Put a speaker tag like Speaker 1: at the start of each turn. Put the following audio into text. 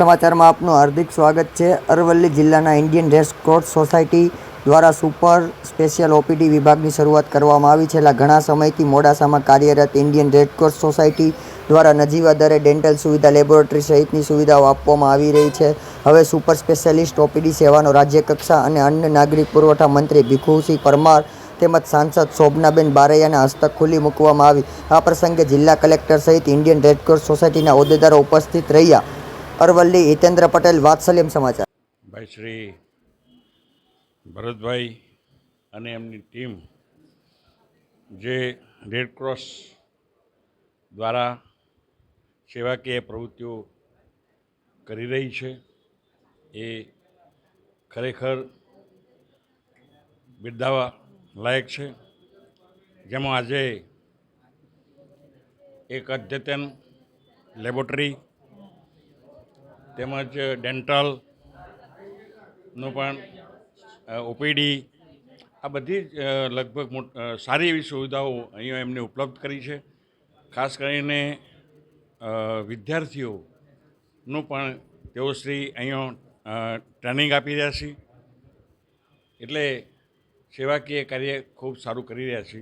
Speaker 1: સમાચારમાં આપનું હાર્દિક સ્વાગત છે. અરવલ્લી જિલ્લાના ઇન્ડિયન રેસ સોસાયટી દ્વારા સુપર સ્પેશિયલ ઓપીડી વિભાગની શરૂઆત કરવામાં આવી છેલ્લા ઘણા સમયથી મોડાસામાં કાર્યરત ઇન્ડિયન રેડક્રોસ સોસાયટી દ્વારા નજીવા દરે ડેન્ટલ સુવિધા, લેબોરેટરી સહિતની સુવિધાઓ આપવામાં આવી રહી છે. હવે સુપર સ્પેશિયાલિસ્ટ ઓપીડી સેવાનો રાજ્ય કક્ષા અને અન્ન નાગરિક પુરવઠા મંત્રી ભીખુસિંહ પરમાર તેમજ સાંસદ શોભનાબેન બારૈયાના હસ્તક ખુલ્લી મૂકવામાં આવી. આ પ્રસંગે જિલ્લા કલેક્ટર સહિત ઇન્ડિયન રેડક્રોસ સોસાયટીના હોદ્દેદારો ઉપસ્થિત રહ્યા. અરવલ્લી હિતેન્દ્ર પટેલ, વાત્સલ્યમ સમાચાર.
Speaker 2: ભાઈ શ્રી ભરતભાઈ અને એમની ટીમ જે રેડ ક્રોસ દ્વારા સેવાકીય પ્રવૃત્તિઓ કરી રહી છે, એ ખરેખર બિરદાવા લાયક છે. જેમાં આજે એક અદ્યતન લેબોરેટરી તેમજ ડેન્ટલનું પણ ઓપીડી, આ બધી જ લગભગ સારી એવી સુવિધાઓ અહીંયા એમને ઉપલબ્ધ કરી છે. ખાસ કરીને વિદ્યાર્થીઓનું પણ તેઓ શ્રી અહીંયા ટ્રેનિંગ આપી રહ્યા છે. એટલે સેવાકીય કાર્ય ખૂબ સારું કરી રહ્યા છે.